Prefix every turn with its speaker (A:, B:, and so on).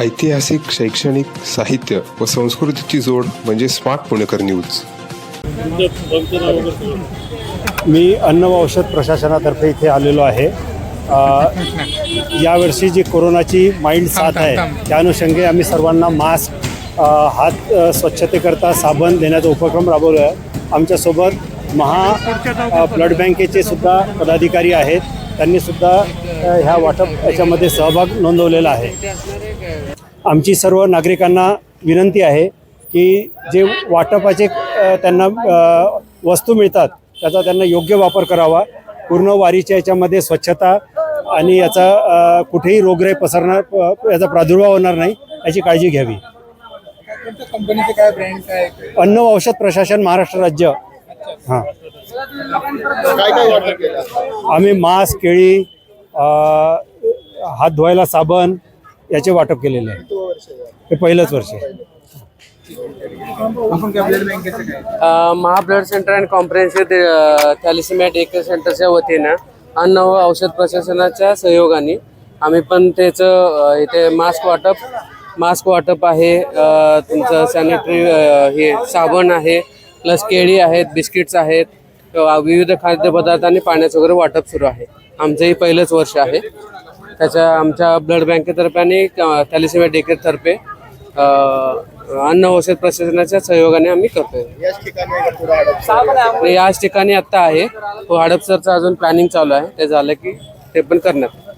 A: ऐतिहासिक शैक्षणिक साहित्य व संस्कृतीची जोड म्हणजे स्मार्ट पुणेकर न्यूज.
B: मी अन्न व औषध प्रशासनातर्फे इथे आलेलो आहे. अ, यावर्षी जी कोरोनाची माइल्ड साथ आहे त्या अनुषंगे आम्ही सर्वांना मास्क हात स्वच्छतेकरता साबण देण्याचा उपक्रम राबवला आहे आमच्यासोबत महा ब्लड बँकेचे सुद्धा पदाधिकारी आहेत. त्यांनी सुद्धा ह्या वाटप याच्यामध्ये सहभाग नोंदवलेला आहे. आमची सर्व नागरिकांना विनंती आहे की जे वाटपाचे त्यांना वस्तू मिळतात त्याचा त्यांना योग्य वापर करावा. पूर्ण वारीच्या याच्यामध्ये स्वच्छता आणि याचा कुठेही रोगराई पसरणार याचा प्रादुर्भाव होणार नाही याची काळजी घ्यावी.
C: कंपनीचे काय ब्रँड काय?
B: अन्न व औषध प्रशासन महाराष्ट्र राज्य. हां.
C: काय काय
B: आम्ही मास्क केळी हात धुवायला साबण याचे वाटप केलेले आहे? हे पहिलंच वर्ष आहे.
C: आपण काय ब्लड बँकेचं काय?
D: अ, Maha blood centre and comprehensive thalassemia taker सेंटरच्या वतीनं अन्न व औषध प्रशासनाच्या सहयोगाने आम्ही पण त्याचं इथे मास्क वाटप मास्क वाटप आहे. तुमचं सॅनिटरी हे साबण आहे प्लस केळी आहेत बिस्किट्स आहेत विविध खाद्यपदार्थ आणि पाण्याचं वगैरे वाटप सुरू आहे. आमचं हे पहिलंच वर्ष आहे. त्याच्या आमच्या ब्लड बँकेतर्फे आणि थॅलिसिमिया डेकेतर्फे अन्न औषध प्रशासनाच्या सहयोगाने आम्ही करतोय.
C: आहे
D: याच ठिकाणी आत्ता आहे. तो हडपसरचं अजून प्लॅनिंग चालू आहे. ते झालं की ते पण करण्यात